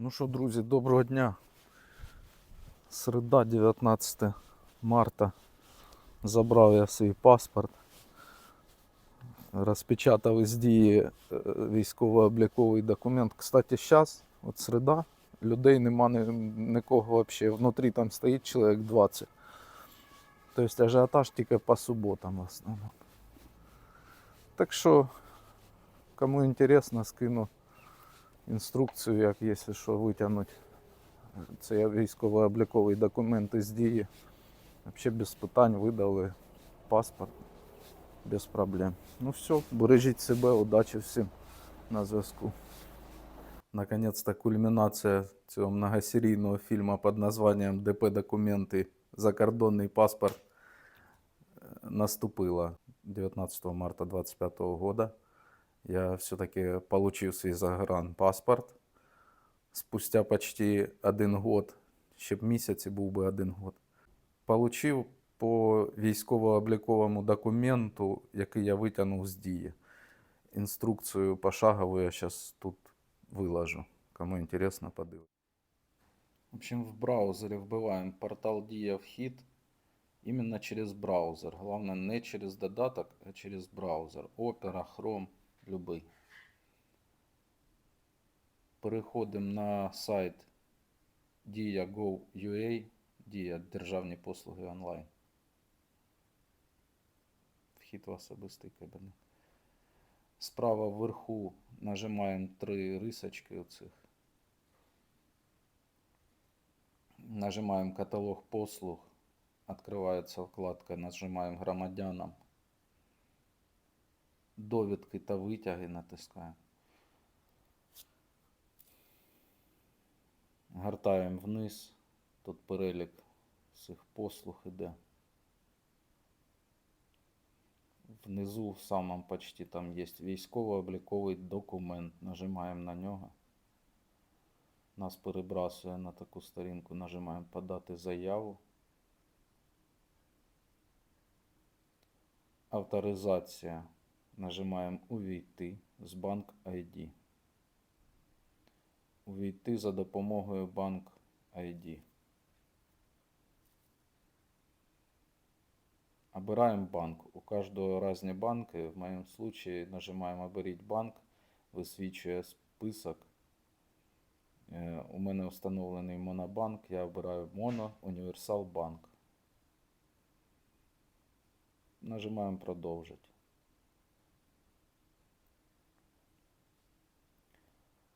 Ну що, друзі, доброго дня. Середа, 19 марта. Забрав я свій паспорт. Розпечатав із дії е, військово-обліковий документ. Кстати, зараз, от середа, людей нема ні, нікого взагалі. Внутрі там стоїть чоловік 20. Тобто ажіотаж тільки по суботам в основному. Так що, кому інтересно, скину інструкцію, як якщо що витягнути. Це військово-обліковий документ із дії. Взагалі без питань видали паспорт без проблем. Ну все, бережіть себе, удачі всім на зв'язку. Наконец-то кульмінація цього многосерійного фільму під названнем ДП документи закордонний паспорт наступила 19 марта 2025 года. Я все-таки получил свой загранпаспорт. Спустя почти один год, ще б місяць і був би один год. Получив по військово-обліковому документу, який я витягнув з дії. Інструкцію пошагову я зараз тут виложу. Кому інтересно, подивитися. В общем, в браузере вбиваємо портал Дія вхід именно через браузер. Главное не через додаток, а через браузер. Opera, Chrome, любий. Переходимо на сайт dia.gov.ua, Дія Державні послуги онлайн. Вхід в особистий кабінет. Справа вверху нажимаємо три рисочки оцих. Нажимаем каталог послуг. Открывается вкладка. Нажимаем громадянам. Довідки та витяги натискаємо. Гортаємо вниз. Тут перелік всіх послуг іде. Внизу в самом почти там є військово-обліковий документ. Нажимаємо на нього. Нас перебрасує на таку сторінку. Нажимаємо подати заяву. Авторизація. Нажимаємо Увійти з банк ID. Увійти за допомогою банк ID. Обираем банк. У каждого разные банки. В моем случае нажимаем «Оберіть банк», висвічує список. Е, У мене встановлений Монобанк. Я обираю Моно, Універсал Банк. Нажимаємо «Продовжить».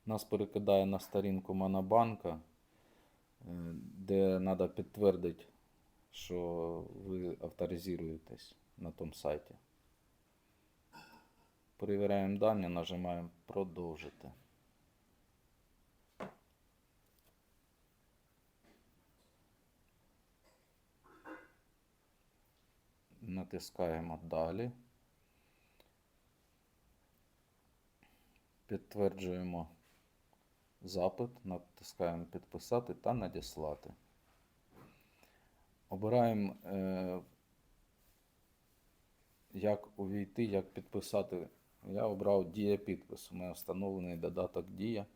Нас перекидає на сторінку Монобанка, е, де треба підтвердити що ви авторизуєтесь на тому сайті. Перевіряємо дані, нажимаємо продовжити. Натискаємо далі. Підтверджуємо запит, натискаємо підписати та надіслати. Обираємо, е, як увійти, як підписати. Я обрав Дія підпис. У мене встановлений додаток Дія.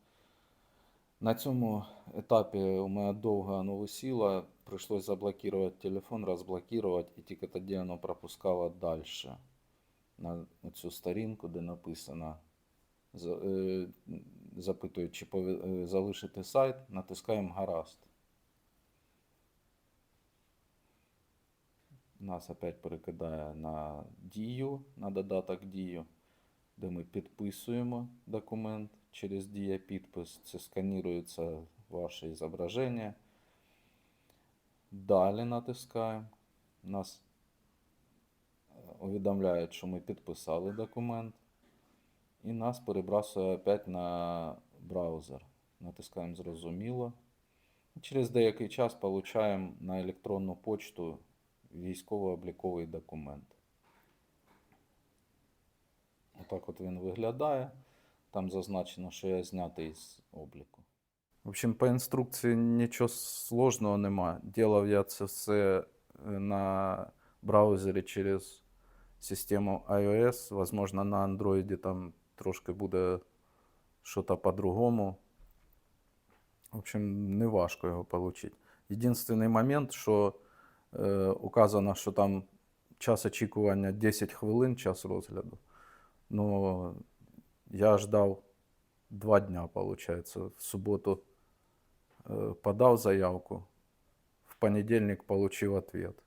На цьому етапі у мене довго воно висіло. Прийшлось заблокувати телефон, розблокувати, і тільки тоді воно пропускало далі на цю сторінку, де написано. За- е, Запитують, чи е, залишити сайт, натискаємо гаразд. Нас опять перекидає на дію, на додаток дію, де ми підписуємо документ через дія підпис. Це сканірується ваше зображення. Далі натискаємо. Нас е, увідомляють, що ми підписали документ. І нас перебрасує опять на браузер. Натискаємо зрозуміло. Через деякий час получаємо на електронну почту військово-обліковий документ. Отак от він виглядає. Там зазначено, що я знятий з обліку. В общем, по інструкції нічого сложного нема. Ділав я це все е, на браузері через систему iOS. Возможно, на Android там трошки буде щось по-другому. В общем, не важко його отримати. Єдиний момент, що е, указано, що там час очікування 10 хвилин, час розгляду. Ну, я ждав два дня, виходить. В суботу е, подав заявку, в понедельник получил ответ.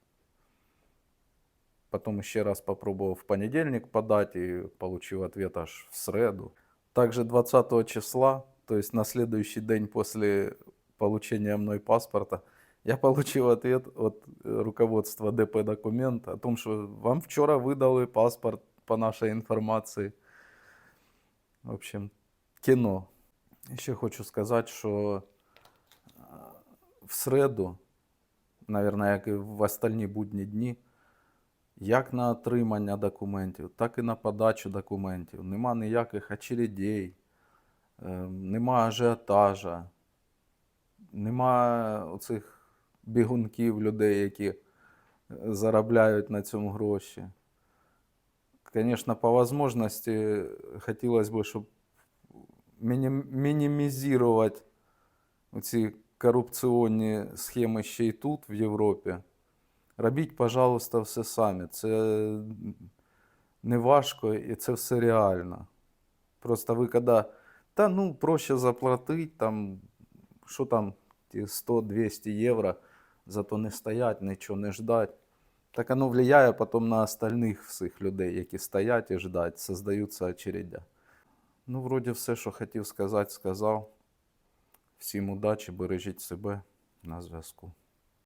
Потом еще раз попробовал в понедельник подать и получил ответ аж в среду. Также 20 числа, то есть на следующий день после получения мной паспорта, я получил ответ от э, руководства ДП документ о том, что вам вчера выдали паспорт по нашей информации. В общем, кино. Ще хочу сказати, що е, в середу, мабуть, як і в остальні будні дні, як на отримання документів, так і на подачу документів. Нема ніяких очередей, е, нема ажіотажа, нема оцих бігунків людей, які е, заробляють на цьому гроші. Звісно, по можливості хотілося б, щоб мінімізувати ці корупційні схеми ще й тут, в Європі. Робіть, пожалуйста, все самі. Це не важко і це все реально. Просто ви коли, та ну, проще заплатити, там, що там, ті 100-200 євро, зато не стоять, нічого не ждать. Так оно влияє потім на остальних всіх людей, які стоять і ждать, создаються очередя. Ну, вроді все, що хотів сказати, сказав. Всім удачі, бережіть себе на зв'язку.